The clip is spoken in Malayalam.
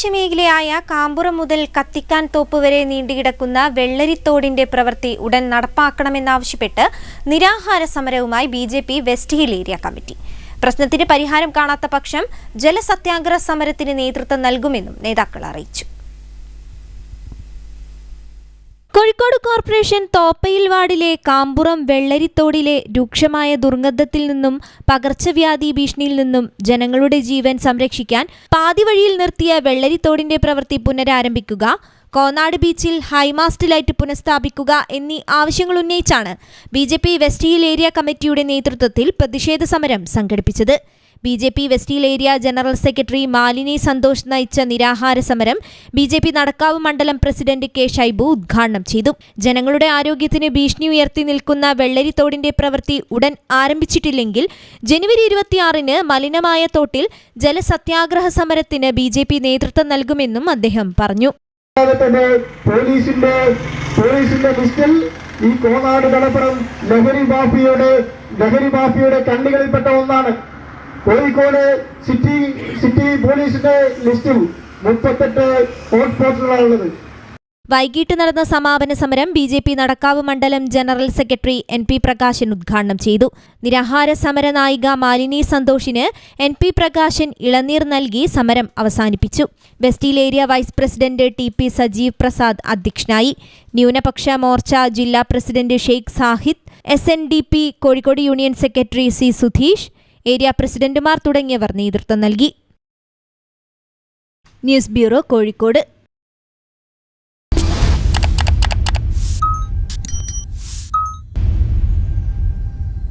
തീരദേശ മേഖലയായ കാമ്പുറം മുതൽ കത്തിക്കാൻ തോപ്പ് വരെ നീണ്ടുകിടക്കുന്ന വെള്ളരിത്തോടിന്റെ പ്രവൃത്തി ഉടൻ നടപ്പാക്കണമെന്നാവശ്യപ്പെട്ട് നിരാഹാര സമരവുമായി B J P West Hill area committee. പ്രശ്നത്തിന് പരിഹാരം കാണാത്ത പക്ഷം ജലസത്യാഗ്രഹ സമരത്തിന് നേതൃത്വം നൽകുമെന്നും നേതാക്കൾ അറിയിച്ചു. കോഴിക്കോട് കോർപ്പറേഷൻ തോപ്പയിൽ വാർഡിലെ കാമ്പുറം വെള്ളരിത്തോടിലെ രൂക്ഷമായ ദുർഗന്ധത്തിൽ നിന്നും പകർച്ചവ്യാധി ഭീഷണിയിൽ നിന്നും ജനങ്ങളുടെ ജീവൻ സംരക്ഷിക്കാൻ പാതിവഴിയിൽ നിർത്തിയ വെള്ളരിത്തോടിന്റെ പ്രവൃത്തി പുനരാരംഭിക്കുക കോന്നാട് ബീച്ചിൽ ഹൈമാസ്റ്റ് ലൈറ്റ് പുനഃസ്ഥാപിക്കുക എന്നീ ആവശ്യങ്ങൾ ഉന്നയിച്ചാണ് B J P West Hill area കമ്മിറ്റിയുടെ നേതൃത്വത്തിൽ പ്രതിഷേധ സമരം സംഘടിപ്പിച്ചത്. B J P West Hill area general secretary Malini Santhosh നയിച്ച നിരാഹാര സമരം ബി ജെ പി നടക്കാവ് മണ്ഡലം പ്രസിഡന്റ് കെ ഷൈബു ഉദ്ഘാടനം ചെയ്തു. ജനങ്ങളുടെ ആരോഗ്യത്തിന് ഭീഷണി ഉയർത്തി നിൽക്കുന്ന വെള്ളരിത്തോടിന്റെ പ്രവൃത്തി ഉടൻ ആരംഭിച്ചിട്ടില്ലെങ്കിൽ ജനുവരി ഇരുപത്തിയാറിന് മലിനമായ തോട്ടിൽ ജലസത്യാഗ്രഹ സമരത്തിന് ബി ജെ പി നേതൃത്വം നൽകുമെന്നും അദ്ദേഹം പറഞ്ഞു. പോലീസിന്റെ പോലീസിന്റെ ഈ കോനാട് കടപ്പുറം ലഹരി മാഫിയയുടെ ലഹരി മാഫിയയുടെ കണ്ണികളിൽപ്പെട്ട ഒന്നാണ്. കോഴിക്കോട് സിറ്റി സിറ്റി പോലീസിന്റെ ലിസ്റ്റിൽ മുപ്പത്തെട്ട് ഹോട്ട്സ്പോട്ടുകളാണുള്ളത് വൈകിട്ട് നടന്ന സമാപന സമരം ബി ജെ പി നടക്കാവ് മണ്ഡലം general secretary N P Prakashan ഉദ്ഘാടനം ചെയ്തു. നിരാഹാര സമര നായിക മാലിനി സന്തോഷിന് എൻ പി പ്രകാശൻ ഇളനീർ നൽകി സമരം അവസാനിപ്പിച്ചു. West Hill area vice president T P Sajeev Prasad അധ്യക്ഷനായി. ന്യൂനപക്ഷ മോർച്ച ജില്ലാ president Sheikh Sahid S N D P Kozhikode union secretary C Sudheesh area പ്രസിഡന്റുമാർ തുടങ്ങിയവർ നേതൃത്വം നൽകി. News bureau Kozhikode.